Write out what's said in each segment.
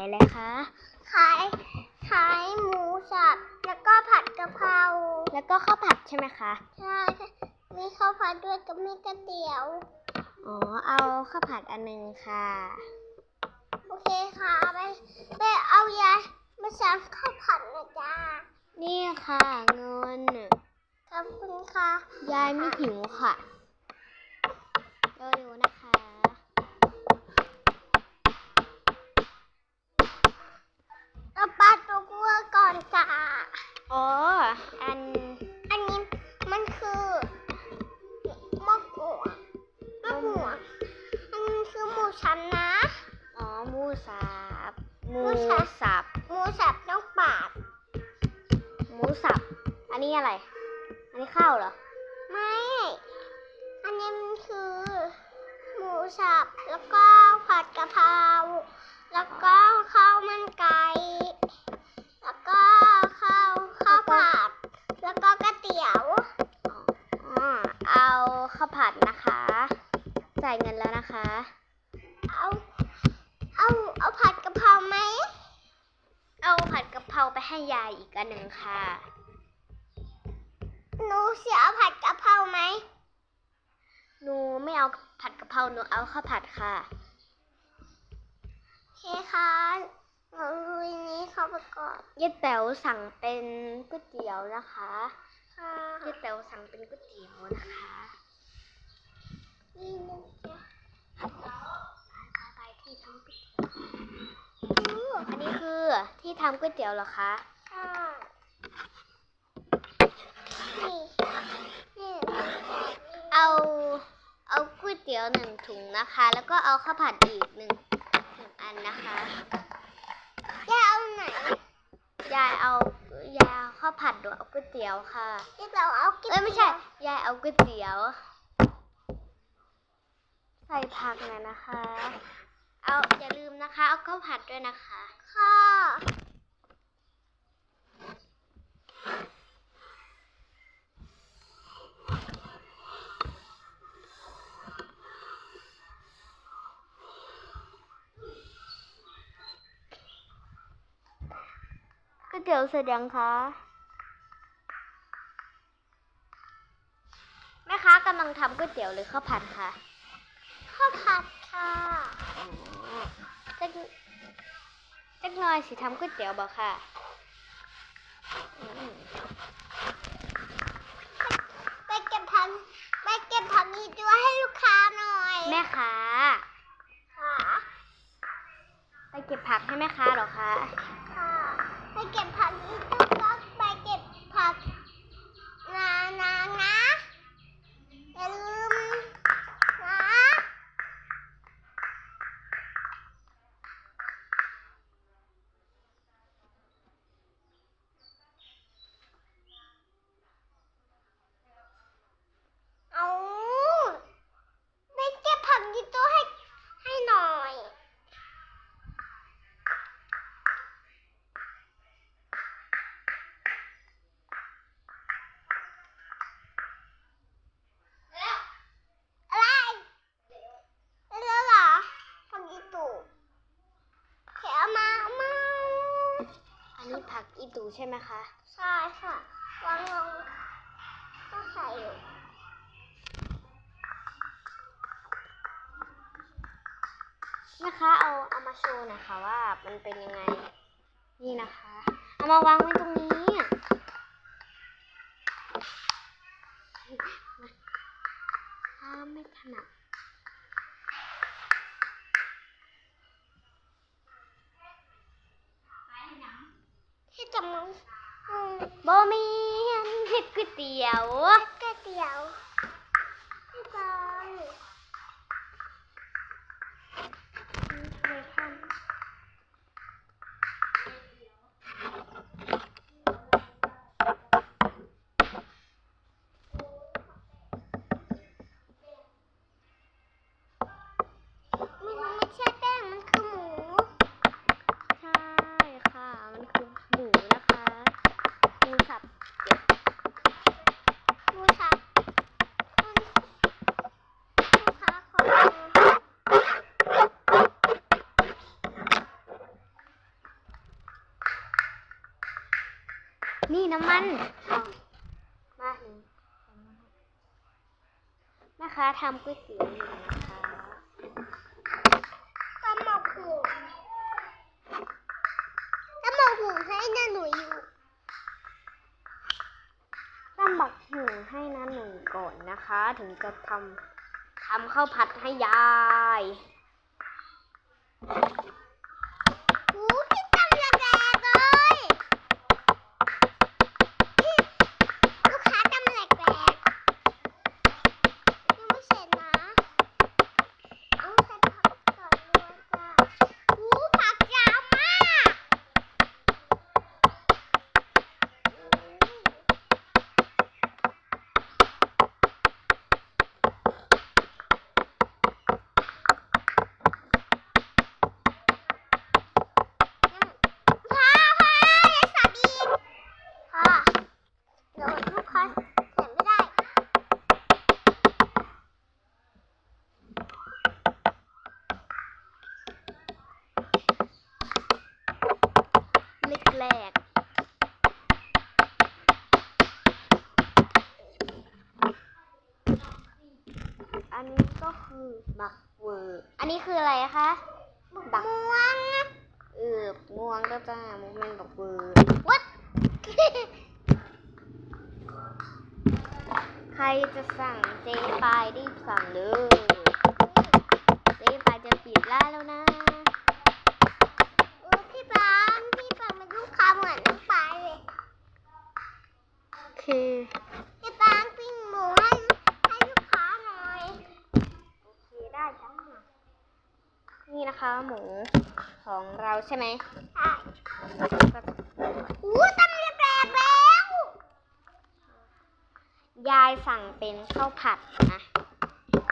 อะไรคะขายขายหมูสับ แล้วก็ผัดกะเพรา แล้วก็ข้าวผัดใช่ไหมคะ ใช่ มีข้าวผัดด้วยกับมีก๋วยเตี๋ยว อ๋อ เอาข้าวผัดอันหนึงค่ะ โอเคค่ะ ไปไปเอายามาสั่งข้าวผัดนะจ๊ะนี่ค่ะเงิน ขอบคุณค่ะ ยายไม่หิวค่ะเร็วๆนะคะ เราปลาตัวกัวก่ อนจ้ะอ๋อ อัน อันนี้มันคือมะกรูดมะกรูดอันนี้คือหมูฉันนะ อ๋อหมูสับหมูหมูสับสับหมูสับต้องปาดหมูสับ อันนี้อะไร อันนี้ข้าวเหรอ ไม่ อันนี้มันคือ หมูสับ แล้วก็ผัดกะเพรา แล้วก็ข้าวมันไก่ แล้วก็ข้าวข้าวผัด แล้ว เกี๊ยวอ๋อเอาข้าวผัดนะคะ จ่ายเงินแล้วนะคะ เอาเอาเอาผัดกะเพราไหมเอาผัดกะเพราไปให้ยายอีกอันหนึ่งค่ะหนูเสียเอาผัดกะเพราไหมหนูไม่เอาผัดกะเพราหนูเอาข้าวผัดค่ะโอเคค่ะหนูลุยนี้เข้าไปก่อนยายแต๋วสั่งเป็นก๋วยเตี๋ยวนะคะ ค่ะยายแต๋วสั่งเป็นก๋วยเตี๋ยวนะคะ นี่นึงจ้ะไปไปที่ทำก๋วยอู้อันนี้คือที่ทำก๋วยเตี๋ยวเหรอคะค่ะนี่นี่เอาเอาก๋วยเตี๋ยวหนึ่งถุงนะคะ แล้วก็เอาข้าวผัดอีกหนึ่งหนึ่งอันนะคะแย่เอาไหนยายเอายายเอา ข้าวผัดหรือเอาก๋วยเตี๋ยวค่ะที่เราเอากินเอ้ยไม่ใช่ยายเอาก๋วยเตี๋ยว ใส่ผักหน่อยนะคะ เอาอย่าลืมนะคะ เอาข้าวผัดด้วยนะคะ ค่ะก๋วยเตี๋ยวเสร็จยังคะ แม่ค้ากำลังทำก๋วยเตี๋ยวหรือข้าวผัดคะข้าวผัดค่ะจักจักหน่อยสิทำก๋วยเตี๋ยวบอกค่ะอืมไปเก็บผักไปเก็บผักอีด้วยให้ลูกค้าหน่อยแม่ค้าค่ะไปเก็บผักให้แม่ค้าเหรอคะค่ะไปเก็บผักอีด้วยก็ไปเก็บผักนานานะอย่าลืมนะ เอาไปเก็บผักยีโต้ให้ให้หน่อย อะไรแล้วเหรอผักยีตูเขียวมาเอามา อันนี้ผัก อีตูใช่ไหมคะ ใช่ค่ะวางลงก็ใส่อยู่แม่ค้าเอาเอามาโชว์หน่อยค่ะว่ามันเป็นยังไง นี่นะคะ เอามาวางไว้ตรงนี้ถ้าไม่ถนัด ที่จะมึงอืม โบมีอัน เตี๋ยว ก๋วยเตี๋ยวพี่บอล มันไม่ใช่แป้ง มันคือหมู ใช่ค่ะ มันคือหมูนะคะหมูสับ หมูสับ นี่น้ำ มันเอามาหนึ่งนะคะทำก๋วยเตี๋ยวอยู่นะคะตำหมกหูตำหมกหูให้นะหนูอยู่ต้องบักหุงให้น้ำหนึ่งก่อนนะคะ ถึงจะทำทำข้าวผัดให้ยาย หูพี่ตำแรงๆเลยพี่ลูกค้าตำแรงๆยังไม่เสร็จนะเอาใส่ผักก่อนเลยจ้ะหูผักยาวมากพ่อพ่ออย่าสาดีพ่อเดี๋ยวลูกค้าเห็นไม่ได้ เล็กแรก อันนี้ก็คือบักเวอร์อันนี้คืออะไรคะบักม่วงเออม่วงก็จ้ามุกแมนบักเวอร์วัดใครจะสั่งเจ๊ปายรีบสั่งเลยเจ๊ปายจะปิดร้านแล้วนะ เออพี่ปางพี่ปางเป็นลูกค้าเหมือนน้องปายเลย โอเค พี่ปางปิ้งหมูให้ให้ลูกค้าหน่อย โอเคได้จ้านี่นะคะ หมูของเราใช่ไหมใช่ก็จะอู้ตำเรียบแรกแล้ว ยายสั่งเป็นข้าวผัดนะ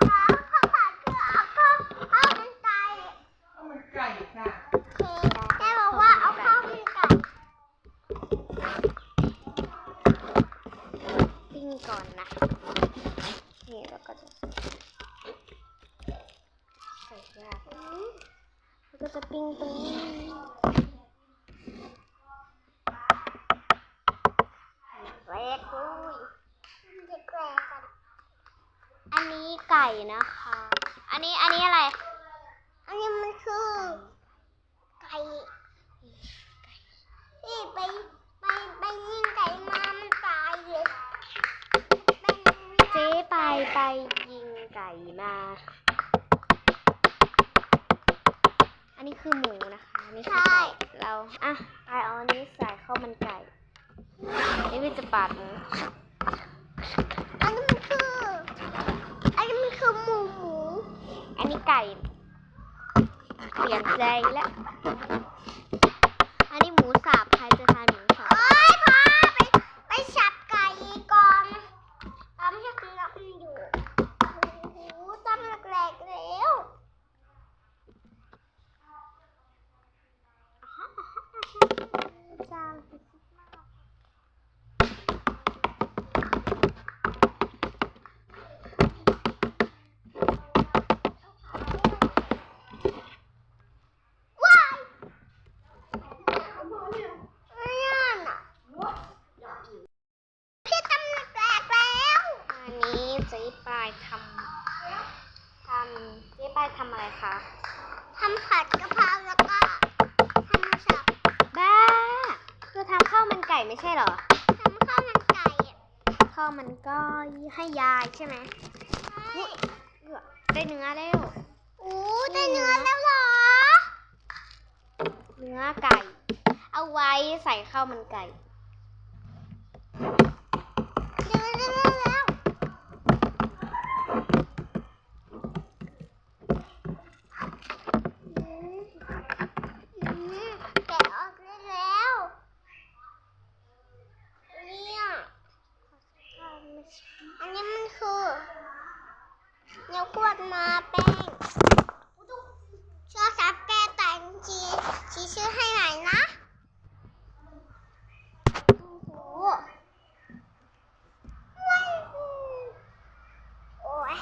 ข้าวข้าวผัดคือเอาข้าวข้าวมันไก่ข้าวมันไก่ค่ะโอเคแม่บอกว่าเอาข้าวมันไก่ปิ้งก่อนนะนี่แล้วก็จะใส่ยา ก็จะปิ้งตรงนี้แรกเลยมันจะแกรกันอันนี้ไก่นะคะ อันนี้อันนี้อะไร อันนี้มันคือ ไก่พี่ไปไปไปยิงไก่มา มันตายเลยเจ๊ไปไปยิงไก่มา อันนี้คือหมูนะคะอันนี่คือไก่เราอะไปเอาอันนี้ใส่ข้าวมันไก่นี่พี่จะปาดหมูอันนี้มันคือ อันนี้มันคือหมูหมู อันนี้ไก่ เปลี่ยนใจแล้ว อันนี้หมูสับใครจะทานหมูสับ เอ้ยพ่อไปไปฉับไก่ก่อนตามที่คุณรับมันอยู่โอ้โหตำแหลกๆแล้ว จาง ว้ายไม่ยันอะพี่ตำแหลกแล้ว อันนี้เจ๊ปลาย ทำทำเจ๊ปลายทำอะไรคะทำผัดกะเพราแล้วก็ทำสับบ้าคือทำข้าวมันไก่ไม่ใช่เหรอทำข้าวมันไก่อะข้าวมันก็ให้ยายใช่ไหมใช่เอื้อได้เนื้อแล้วโอ้ได้เนื้อแล้วเหรอ เนื้อไก่ เอาไว้ใส่ข้าวมันไก่ แป้งช่วยซับแป้งแต่งชีชีชื่อให้หน่อยนะโอ้โหโอ้ย